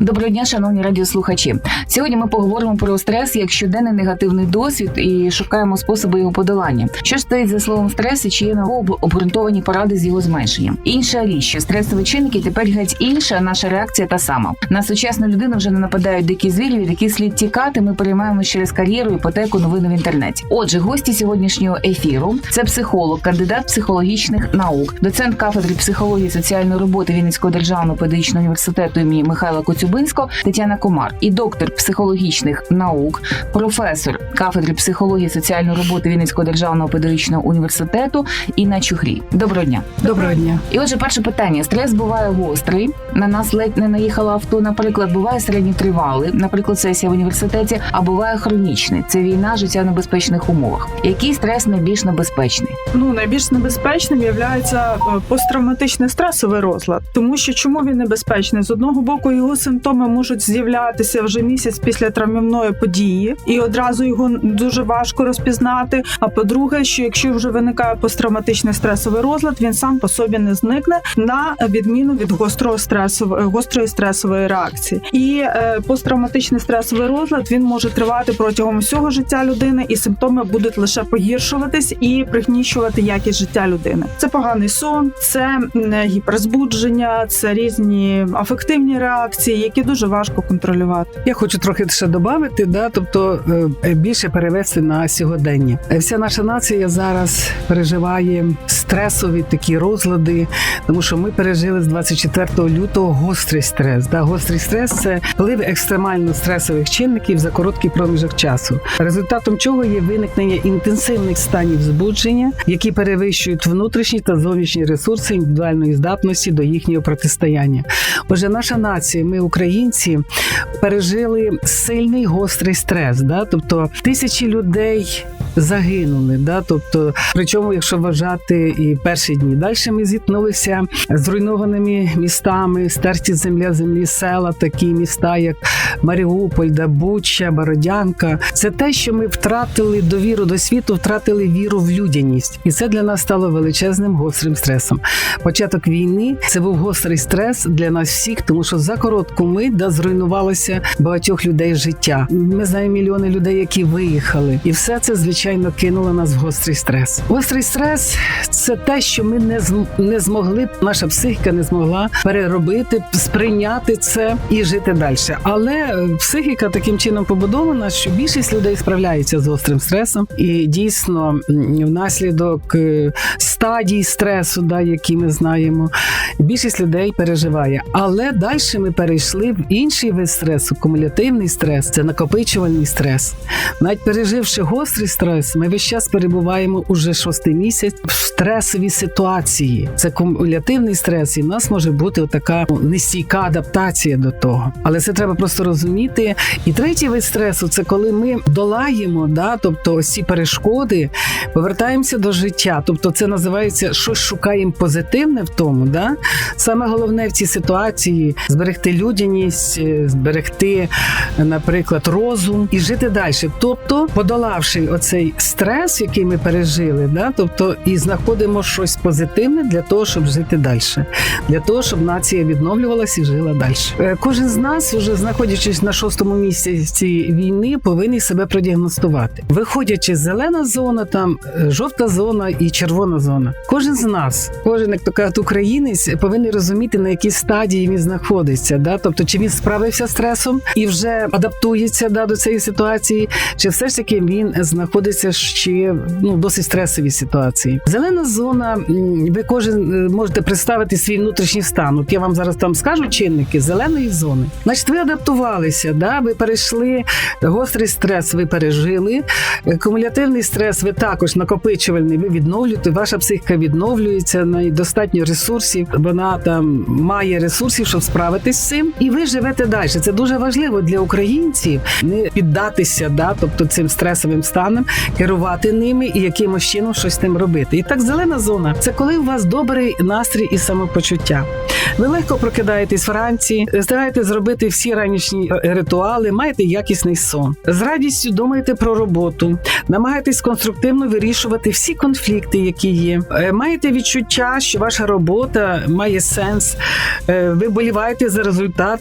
Доброго дня, шановні радіослухачі. Сьогодні ми поговоримо про стрес як щоденний негативний досвід і шукаємо способи його подолання. Що ж стоїть за словом стрес і чи є науково обґрунтовані поради з його зменшенням? Інша річ, що стресові чинники тепер геть інша, наша реакція та сама. На сучасну людину вже не нападають дикі звірі, від яких слід тікати. Ми переймаємо через кар'єру, іпотеку, новини в інтернеті. Отже, гості сьогоднішнього ефіру це психолог, кандидат психологічних наук, доцент кафедри психології соціальної роботи Вінницького державного педагогічного університету імені Михайла Коцюбинського Тетяна Комар і доктор психологічних наук, професор кафедри психології соціальної роботи Вінницького державного педагогічного університету Інна Чухрій. Доброго дня. Доброго дня. І отже, перше питання: стрес буває гострий. На нас ледь не наїхало авто. Наприклад, буває середньотривалий, наприклад, сесія в університеті, а буває хронічний. Це війна, життя в небезпечних умовах. Який стрес найбільш небезпечний? Ну найбільш небезпечним є посттравматичний стресовий розлад, тому що чому він небезпечний? З одного боку його симптоми можуть з'являтися вже місяць після травмівної події, і одразу його дуже важко розпізнати. А по-друге, що якщо вже виникає посттравматичний стресовий розлад, він сам по собі не зникне на відміну від гострого стресової гострої стресової реакції. І е, посттравматичний стресовий розлад він може тривати протягом всього життя людини, і симптоми будуть лише погіршуватись і пригніщувати якість життя людини. Це поганий сон, це гіперзбудження, це різні афективні реакції, які дуже важко контролювати. Я хочу трохи ще додати, да, тобто е, більше перевести на сьогодення. Е, Вся наша нація зараз переживає стресові такі розлади, тому що ми пережили з 24 лютого гострий стрес. Да, гострий стрес це вплив екстремально стресових чинників за короткий проміжок часу, результатом чого є виникнення інтенсивних станів збудження, які перевищують внутрішні та зовнішні ресурси індивідуальної здатності до їхнього протистояння. Отже, наша нація, ми українці, пережили сильний гострий стрес. Да? Тобто тисячі людей загинули. Да? Тобто, причому, якщо вважати і перші дні, далі ми зіткнулися з руйнованими містами, стерті земля землі села, такі міста, як Маріуполь, Буча, Бородянка. Це те, що ми втратили довіру до світу, втратили віру в людяність, і це для нас стало величезним гострим стресом. Початок війни це був гострий стрес для нас всіх, тому що за коротку мить да, зруйнувалося багатьох людей життя. Ми знаємо мільйони людей, які виїхали, і все це звичайно кинуло нас в гострий стрес. Гострий стрес це те, що ми не не змогли, наша психіка не змогла переробити, сприйняти це і жити далі. Але е, психіка таким чином побудована, що більшість людей справляється з гострим стресом, і дійсно внаслідок е, стадій стресу, да, які ми знаємо, більшість людей переживає. Але далі ми перейшли в інший вид стресу, кумулятивний стрес, це накопичувальний стрес. Навіть переживши гострий стрес, ми весь час перебуваємо уже шостий місяць в стресовій ситуації. Це кумулятивний стрес, і в нас може бути така ну, нестійка адаптація до того. Але це треба просто розуміти. І третій вид стресу це коли ми долаємо, да, тобто ось ці перешкоди, повертаємося до життя. Тобто, це називається щось шукаємо позитивне в тому. Да? Саме головне в цій ситуації зберегти людяність, е, зберегти, наприклад, розум і жити далі. Тобто, подолавши оцей стрес, який ми пережили, да? тобто і знаходимо щось позитивне для того, щоб жити далі, для того, щоб нація відновлювалася і жила далі. Е, Кожен з нас, вже знаходячись на шостому місяці війни, повинен себе продіагностувати, виходячи зелена зона, там е, жовта зона і червона зона. Кожен з нас, кожен як то кажуть, українець, повинен розуміти на якій стадії він знаходиться. Да? Тобто, чи він справився з стресом і вже адаптується да, до цієї ситуації, чи все ж таки він знаходиться ще ну, досить стресовій ситуації. Зелена зона, ви кожен е, можете представити свій внутрішній стан. От я вам зараз там скажу чинники зеленої зони. Значить, ви адаптувалися, да? ви перейшли гострий стрес, ви пережили. Кумулятивний стрес, ви також накопичувальний, ви відновлюєте. Ваша психіка відновлюється, неї достатньо ресурсів. Вона там має ресурсів, щоб справитись з цим, і ви живете далі. Це дуже важливо для українців не піддатися, да, тобто цим стресовим станам, керувати ними і якимось чином щось тим робити. І так, зелена зона це коли у вас добрий настрій і самопочуття. Ви легко прокидаєтесь вранці, стараєтесь зробити всі ранішні е, ритуали, маєте якісний сон. З радістю думаєте про роботу, намагаєтесь конструктивно вирішувати всі конфлікти, які є. Е, Маєте відчуття, що ваша робота має сенс. Е, Ви боліваєте за результат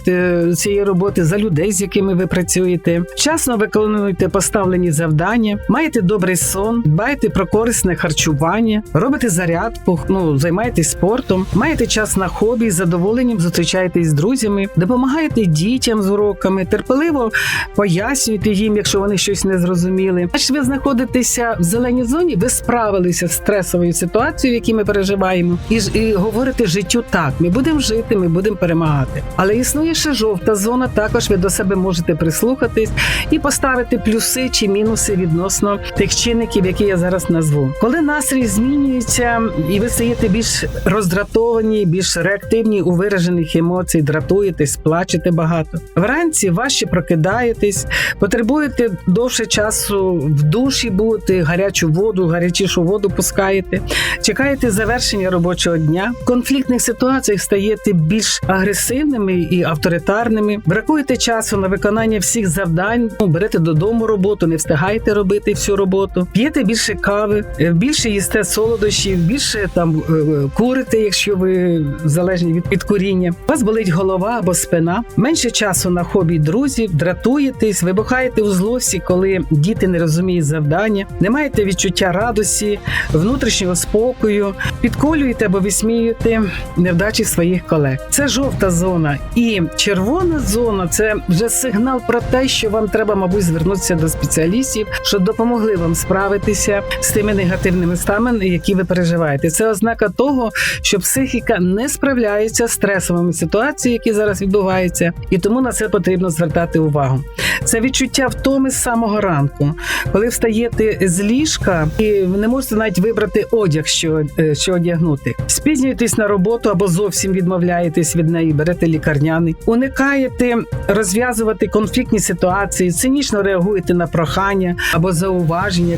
цієї роботи, за людей, з якими ви працюєте. Вчасно виконуєте поставлені завдання, маєте добрий сон, дбаєте про корисне харчування, робите зарядку, ну займаєтесь спортом, маєте час на хобі, з задоволенням зустрічаєтесь з друзями, допомагаєте дітям з уроками, терпеливо пояснюєте їм, якщо вони щось не зрозуміли. Значить, ви знаходитеся в зеленій зоні, ви справилися з стресовою ситуацією, в якій ми переживаємо, і ж і говорите життю так: ми будемо жити, ми будемо перемагати. Але існує ще жовта зона. Також ви до себе можете прислухатись і поставити плюси чи мінуси відносно тих чинників, які я зараз назву. Коли настрій змінюється, і ви стаєте більш роздратовані, більш реактивні у виражених емоцій, дратуєтесь, плачете багато. Вранці важче прокидаєтесь, потребуєте довше часу в душі бути, гарячу воду, гарячішу воду пускаєте, чекаєте завершення робочого дня. В конфліктних ситуаціях стаєте більш агресивними і авторитарними, бракуєте часу на виконання всіх завдань, ну, берете додому роботу, не встигаєте робити всю роботу, п'єте більше кави, е, більше їсте солодощів, більше там е, е, курите, якщо ви залежні від, від куріння. У вас болить голова або спина, менше часу на хобі друзів, дратуєтесь, вибухаєте у злості, коли діти не розуміють завдання, не маєте відчуття радості, внутрішнього спокою, підколюєте або висміюєте невдачі своїх колег. Це жовта зона і червона зона це вже сигнал про те, що вам треба, мабуть, звернутися до спеціалістів, щоб допомогли вам справитися з тими негативними станами, які ви переживаєте. Це ознака того, що психіка не справляється з стресовими ситуаціями, які зараз відбуваються, і тому на це потрібно звертати увагу. Це відчуття втоми з самого ранку, коли встаєте з ліжка і не можете навіть вибрати одяг, що, е, що одягнути. Спізнюєтесь на роботу або зовсім відмовляєтесь від неї, берете лікарняний, уникаєте розв'язувати конфліктні ситуації, цинічно реагуєте на прохання або зауваження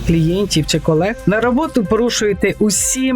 клієнтів чи колег. На роботу порушуєте усі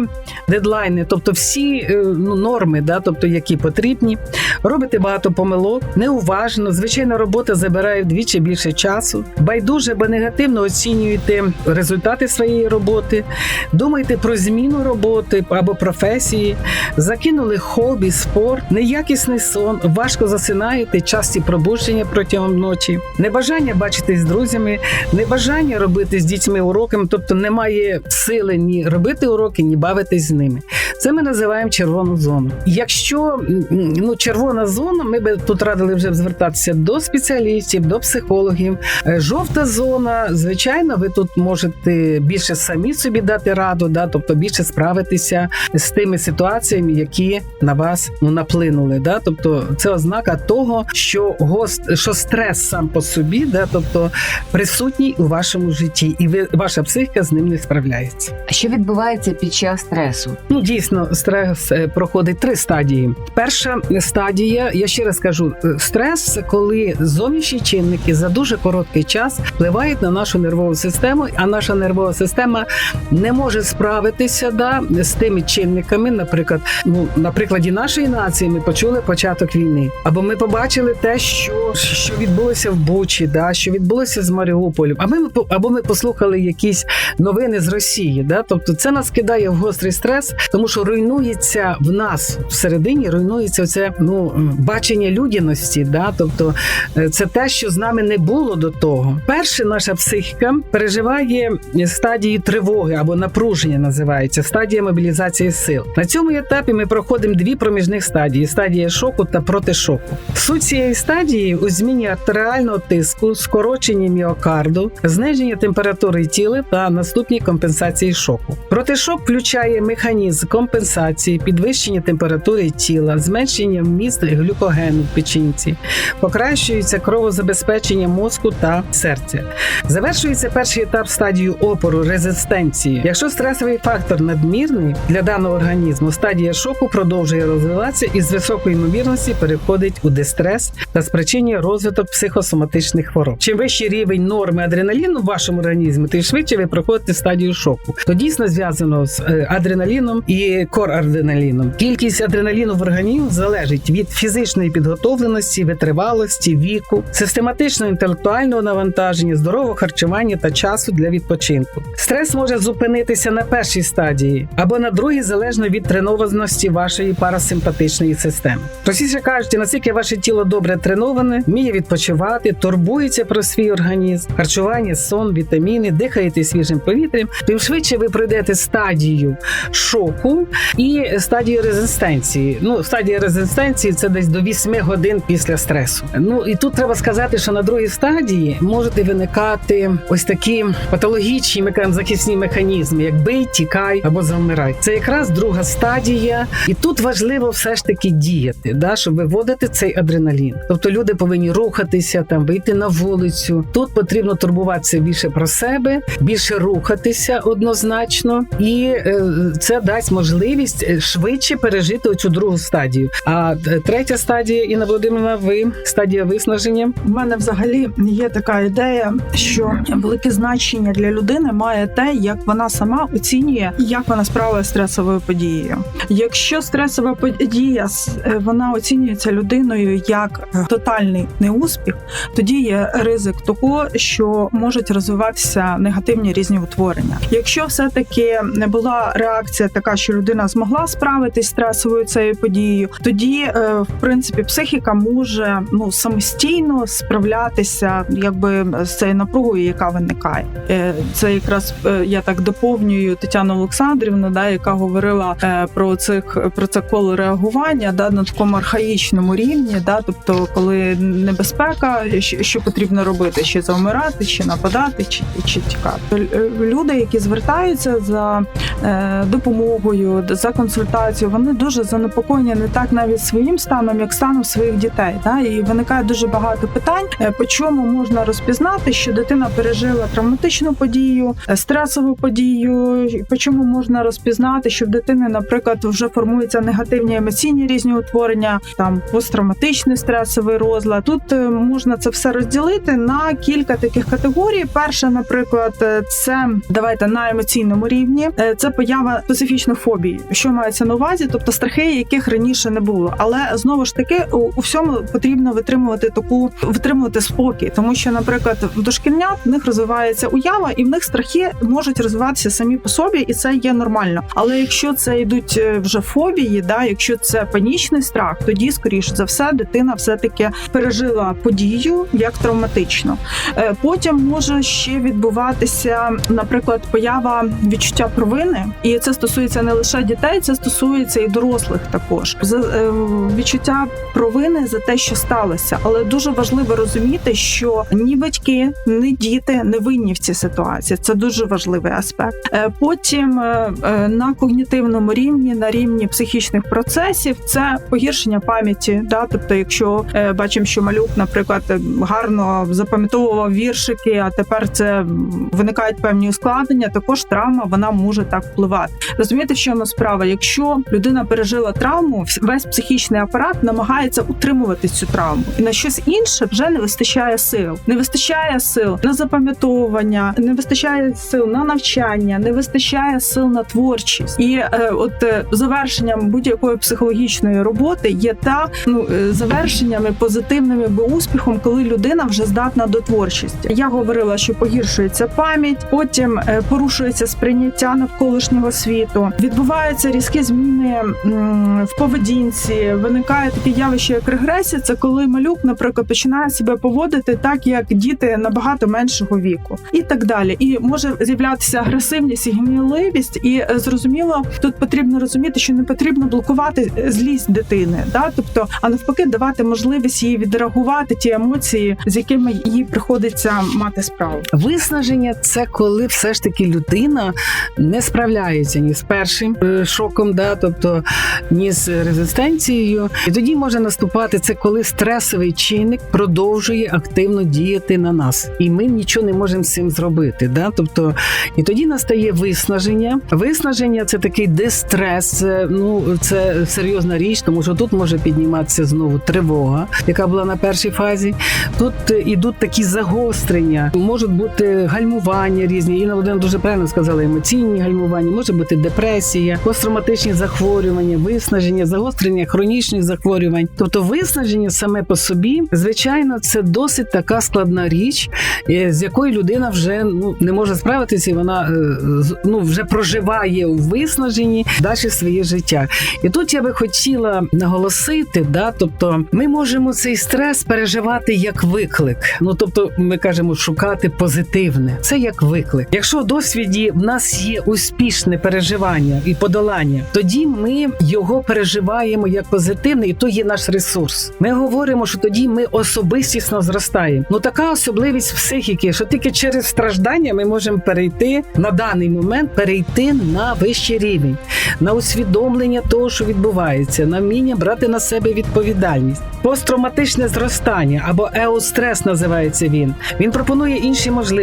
дедлайни, тобто всі е, ну, норми, да, тобто які потрібні. Робите багато помилок, неуважно. Звичайно, робота забирає вдвічі більше часу. Байдуже або негативно оцінюєте результати своєї роботи, думаєте про зміну роботи або професії, закинули хобі, спорт, неякісний сон, важко засинаєте, часті пробудження протягом ночі, небажання бачитись з друзями, небажання робити з дітьми уроки, тобто немає сили ні робити уроки, ні бавитись з ними. Це ми називаємо червону зону. Якщо ну червона зона, ми би тут радили вже звертатися до спеціалістів, до психологів. Е, Жовта зона, звичайно, ви тут можете більше самі собі дати раду, да, тобто більше справитися з тими ситуаціями, які на вас ну, наплинули. Да? Тобто це ознака того, що гост, що стрес сам по собі, да, тобто присутній у вашому житті, і ви ваша психіка з ним не справляється. А що відбувається під час стресу? Ну дійсно, стрес е, проходить три стадії. Перша стадія, я ще раз кажу, е, стрес це коли зовнішні чинники за дуже короткий час впливають на нашу нервову систему, а наша нервова система не може справитися да, з тими чинниками. Наприклад, ну на прикладі нашої нації ми почули початок війни, або ми побачили те, що, що відбулося в Бучі, да, що відбулося з Маріуполем, або ми або ми послухали якісь новини з Росії. Да? Тобто це нас кидає в гострий стрес, тому що руйнується в нас всередині, руйнується це ну бачення людяності. Да? Тобто е, це те, що з нами не було до того. Перше, наша психіка переживає стадії тривоги або напруження, називається стадія мобілізації сил. На цьому етапі ми проходимо дві проміжних стадії: стадія шоку та протишоку. Суть цієї стадії у зміні артеріального тиску, скороченні міокарду, зниження температури тіла та наступній компенсації шоку. Протишок включає механізм компенсації, підвищення температури тіла, зменшення вміст глюкогену в печінці, покращується кровозабезпечення мозку та серця. Завершується перший етап стадію опору резистенції. Якщо стресовий фактор надмірний для даного організму, стадія шоку продовжує розвиватися і з високою ймовірністю переходить у дистрес та спричинює розвиток психосоматичних хвороб. Чим вищий рівень норми адреналіну в вашому організмі, тим швидше ви проходите стадію шоку. То дійсно зв'язано з е, адреналіном і корадреналіном. Кількість адреналіну в організмі залежить від фізичної підготовленості, витривалості, віку, систематичного інтелектуального навантаження, здорового харчування та часу для відпочинку. Стрес може зупинитися на першій стадії або на другій, залежно від тренованості вашої парасимпатичної системи. Простіше кажучи, наскільки ваше тіло добре треноване, вміє відпочивати, турбується про свій організм, харчування, сон, вітаміни, дихаєте свіжим повітрям, тим швидше ви пройдете стадію шоку і стадію резистенції. Ну, стадія резистенції це десь до 8 годин після стресу. Ну і тут треба сказати, що на другій стадії можуть виникати ось такі патологічні захисні механізми, як бий, тікай або завмирай. Це якраз друга стадія, і тут важливо все ж таки діяти, да, щоб виводити цей адреналін. Тобто люди повинні рухатися, там вийти на вулицю. Тут потрібно турбуватися більше про себе, більше рухатися однозначно, і е, це дасть можливість е, швидше пережити оцю другу стадію. А е, третя стадія, Інна Володимирівна, ви стадія виснаження. У мене взагалі є така ідея, що велике значення для людини має те, як вона сама оцінює, як вона справилася з стресовою подією. Якщо стресова подія вона оцінюється людиною як тотальний неуспіх, тоді є ризик того, що можуть розвиватися негативні різні утворення. Якщо все таки не була реакція така, що людина змогла справитись стресовою цією подією, тоді е, в принципі психіка може ну самостійно справлятися, якби з цією напругою, яка виникає. Е, Це якраз е, я так доповнюю Тетяну Олександрівну, да, яка говорила про цих про це коло реагування да, на такому архаїчному рівні, да, тобто, коли небезпека, що потрібно робити, чи завмирати, чи нападати, чи, чи тікати. Е, Люди, які звертаються за е, допомогою, за консультацією, вони дуже занепокоєні не так навіть своїм станом, як станом своїх дітей. Да? І виникає дуже багато питань, е, по чому можна розпізнати, що дитина пережила травматичну подію, стресову подію, по чому можна розпізнати, що в дитини, наприклад, вже формуються негативні емоційні різні утворення, там посттравматичний стресовий розлад. Тут можна це все розділити на кілька таких категорій. Перша, наприклад, е, це давайте на емоційному рівні. Е, Це поява специфічних фобій, що мається на увазі, тобто страхи, яких раніше не було. Але знову ж таки, у, у всьому потрібно витримувати таку витримувати спокій, тому що, наприклад, в дошкільнят в них розвивається уява, і в них страхи можуть розвиватися самі по собі, і це є нормально. Але якщо це йдуть е, вже фобії, да, якщо це панічний страх, тоді скоріш за все дитина все таки пережила подію як травматично. Потім може ще відбуватися, наприклад, поява відчуття провини, і це стосується не лише дітей, це стосується і дорослих також. За е, відчуття провини за те, що сталося, але дуже важливо розуміти, що ні батьки, ні діти не винні в цій ситуації. Це дуже важливий аспект. Е, Потім е, на когнітивному рівні, на рівні психічних процесів, це погіршення пам'яті. Да? Тобто, якщо бачимо, що малюк, наприклад, гарно запам'ятовував віршики, а тепер це виникають певні ускладнення, також травма вона може так впливати. Розумієте, в чому справа? Якщо людина пережила травму, весь психічний апарат намагається утримувати цю травму, і на щось інше вже не вистачає сил. Не вистачає сил на запам'ятовування, не вистачає сил на навчання, не вистачає сил на творчість. І е, от е, завершенням будь-якої психологічної роботи є та ну е, завершеннями позитивними бо успіхом, коли людина вже здатна до творчості. Я говорила, що погіршується пам'ять, потім е, порушується сприйняття навколишнього світу, відбуваються різкі зміни в поведінці. Виникає таке явище, як регресія. Це коли малюк, наприклад, починає себе поводити так, як діти набагато меншого віку, і так далі. І може з'являтися агресивність і гнівливість. І е, зрозуміло, тут потрібно розуміти, що не потрібно блокувати е, злість дитини, да, тобто, а навпаки, давати можливість їй відреагувати ті емоції, з якими їй приходиться мати справу. Виснаження це коли все ж таки людина не справляється ні з першим е, шоком, да, тобто ні з резистенцією. І тоді може наступати це, коли стресовий чинник продовжує активно діяти на нас, і ми нічого не можемо з цим зробити. Да? Тобто, і тоді настає виснаження. виснаження. Це такий дистрес. Ну це серйозна річ, тому що тут може підніматися знову тривога, яка була на першій фазі. Тут е, ідуть такі загострення, можуть бути гальмування різні. Інна Володимирівна дуже правильно сказала, емоційні гальмування, може бути депресія, посттравматичні захворювання, виснаження, загострення хронічних захворювань. Тобто, виснаження саме по собі, звичайно, це досить така складна річ, е, з якою людина вже ну не може справитися, і вона е, ну вже проживає у виснаженні далі своє життя. І тут я би хотіла наголосити, да, тобто ми можемо цей стрес переживати як виклик. Ну тобто, ми кажемо шукати позитивне. Це як виклик. Якщо в досвіді в нас є успішне переживання і подолання, тоді ми його переживаємо як позитивне, і то є наш ресурс. Ми говоримо, що тоді ми особистісно зростаємо. Ну така особливість психіки, що тільки через страждання ми можемо перейти на даний момент, перейти на вищий рівень, на усвідомлення того, що відбувається, на вміння брати на себе відповідальність. Посттравматичне зростання або еострес називається він. Він пропонує інші можливості: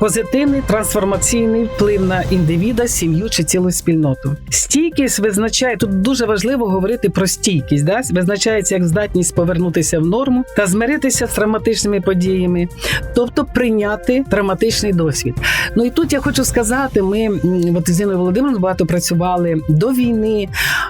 позитивний трансформаційний вплив на індивіда, сім'ю чи цілу спільноту. Стійкість визначає тут дуже важливо говорити про стійкість. Да? Визначається як здатність повернутися в норму та змиритися з травматичними подіями, тобто прийняти травматичний досвід. Ну і тут я хочу сказати: ми от з Інною Володимирівною багато працювали до війни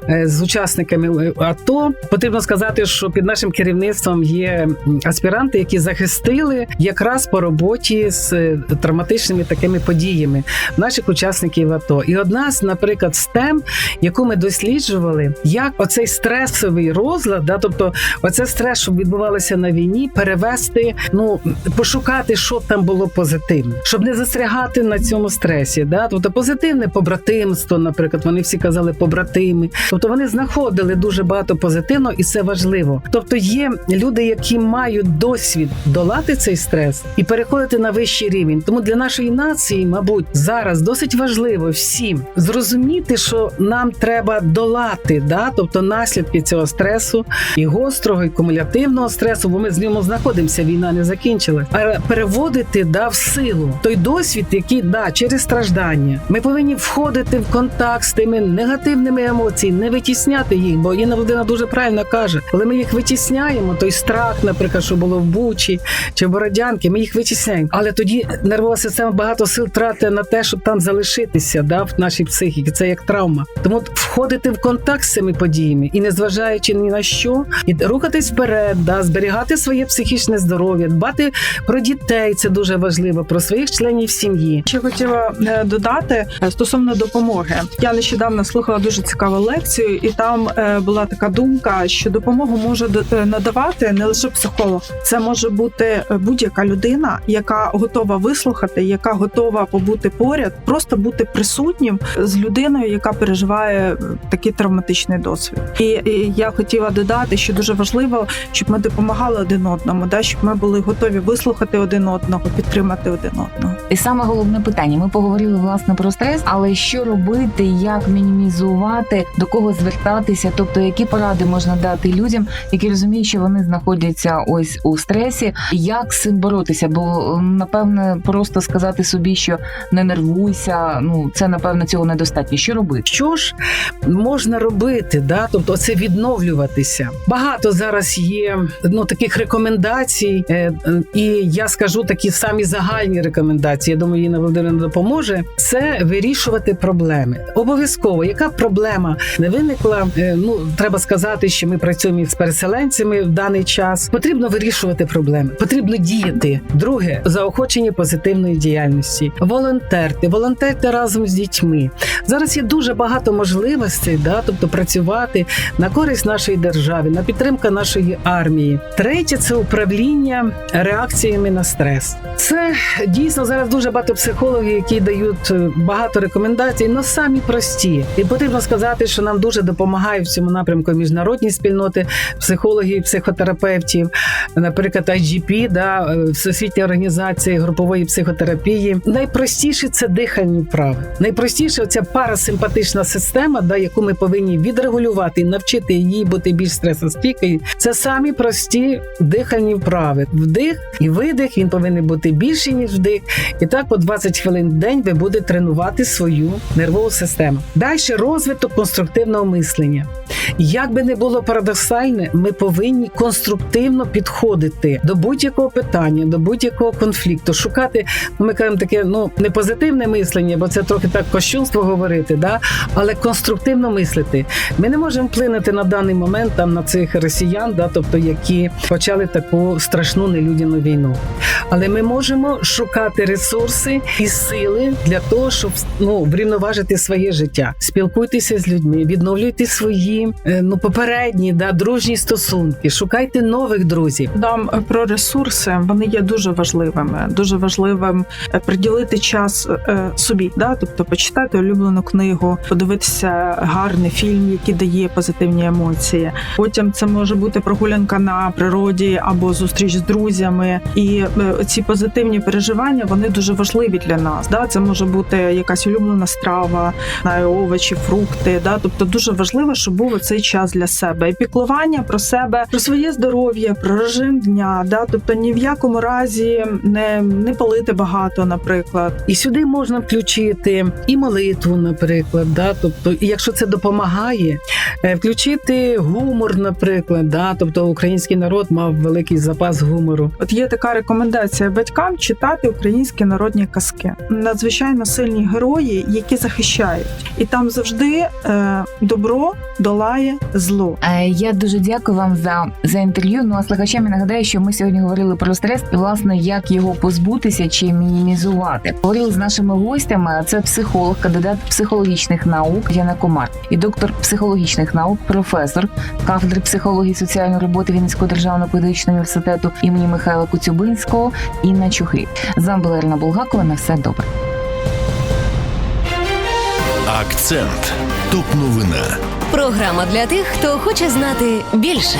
е, з учасниками е, АТО. Потрібно сказати, що під нашим керівництвом є аспіранти, які захистили якраз по роботі з е, травматичними такими подіями наших учасників АТО. І одна з, наприклад, з тем, яку ми досліджували, як оцей стресовий розлад, да, тобто оце стрес, що відбувалося на війні, перевести, ну пошукати, що там було позитивне, щоб не застрягати на цьому стресі. Да? Тобто позитивне побратимство, наприклад, вони всі казали побратими. Тобто вони знаходили дуже багато позитивного, і це важливо. Тобто є люди, які мають досвід долати цей стрес і переходити на вищий рівень. Тому для нашої нації, мабуть, зараз досить важливо всім зрозуміти, що нам треба долати, да? тобто наслідки цього стресу і гострого, і кумулятивного стресу, бо ми з ньому знаходимося. Війна не закінчилась, а переводити да в силу той досвід, який да через страждання. Ми повинні входити в контакт з тими негативними емоціями, не витісняти їх. Бо Інна Володина дуже правильно каже, коли ми їх витісняємо, той страх, наприклад, що було в Бучі чи Бородянки, ми їх витісняємо. Але тоді нервова система багато сил тратить на те, щоб там залишитися, да, в нашій психіці. Це як травма. Тому входити в контакт з цими подіями і, незважаючи ні на що, і рухатись вперед, да, зберігати своє психічне здоров'я, дбати про дітей. Це дуже важливо, про своїх членів сім'ї. Ще хотіла е, додати е, стосовно допомоги. Я нещодавно слухала дуже цікаву лекцію, і там е, була така думка, що допомогу може надавати не лише психолог, це може бути будь-яка людина, яка готова вислухати, яка готова побути поряд, просто бути присутнім з людиною, яка переживає е, такий травматичний досвід. І, і я хотіла додати, що дуже важливо, щоб ми допомагали один одному, да щоб ми були готові вислухати один одного, підтримати один одного. І саме головне питання. Ми поговорили власне про стрес, але що робити, як мінімізувати, до кого звертатися, тобто які поради можна дати людям, які розуміють, що вони знаходяться ось у стресі, як з цим боротися? Бо м, напевне просто сказати собі, що не нервуйся. Ну це напевно цього недостатньо. Що робити? Що ж можна робити? Да? Тобто це відновлюватися. Багато зараз є ну, таких рекомендацій, е, е, і я скажу такі самі загальні рекомендації. Я думаю, Інна Володимирівна допоможе. Це вирішувати проблеми. Обов'язково, яка проблема не виникла. е, Ну треба сказати, що ми працюємо з переселенцями в даний час. Потрібно вирішувати проблеми, потрібно діяти. Друге заохочення позитивної діяльності. Волонтерти, волонтерти разом з дітьми. Зараз є дуже багато можливостей, да, тобто працювати на користь нашої держави, на підтримку нашої армії. Третє це управління реакціями на стрес. Це дійсно зараз дуже багато психологів, які дають е, багато рекомендацій, але самі прості. І потрібно сказати, що нам дуже допомагає в цьому напрямку міжнародні спільноти психологів, психотерапевтів, наприклад, IGP, да, е, Всесвітня організація групової психотерапії. Найпростіше це дихальні вправи. Найпростіше ця парасимпатична система, да, яку ми повинні відрегулювати і навчити її бути більш стресостійкою. Це самі прості дихальні вправи. Вдих і видих він повинен бути більший ніж вдих. І так по 20 хвилин в день ви будете тренувати свою нервову систему. Далі розвиток конструктивного мислення. Як би не було парадоксальне, ми повинні конструктивно підходити до будь-якого питання, до будь-якого конфлікту, шукати, ну ми кажемо таке, ну не позитивне мислення, бо це трохи так кощунство говорити, да? але конструктивно мислити. Ми не можемо вплинути на даний момент там на цих росіян, да, тобто які почали таку страшну нелюдяну війну. Але ми можемо шукати ресурси і сили для того, щоб ну врівноважити своє життя. Спілкуйтеся з людьми, відновлюйте свої е, ну попередні да дружні стосунки, шукайте нових друзів. Дам про ресурси. Вони є дуже важливими. Дуже важливим е, приділити час е, собі, да, тобто почитати улюблену книгу, подивитися гарний фільм, який дає позитивні емоції. Потім це може бути прогулянка на природі або зустріч з друзями. І е, ці позитивні переживання вони дуже важливі для нас. Да, це може бути якась улюблена страва, овочі, фрукти. Да, тобто дуже важливо, щоб був цей час для себе. І піклування про себе, про своє здоров'я, про режим дня. Да, тобто ні в якому разі не, не палити багато, наприклад. І сюди можна включити і молитву, наприклад, да, тобто, і якщо це допомагає, е, включити гумор, наприклад, да, тобто український народ мав великий запас гумору. От є така рекомендація батькам читати українські народні казки. Надзвичайно сильні герої, які захищають, і там завжди е, добро долає зло. Е, Я дуже дякую вам за, за інтерв'ю. Ну а слухачам я нагадаю, що ми сьогодні говорили про стрес і власне як його позбутися чи мінімізувати. Говорили з нашими гостями. Це психолог, кандидат психологічних наук Яна Комар і доктор психологічних наук, професор кафедри психології і соціальної роботи Вінницького державного педагогічного університету імені Михайла Коцюбинського Інна Чухи. З вами була Ірина Булгакова. На все добре. Акцент. Топ новина. Програма для тих, хто хоче знати більше.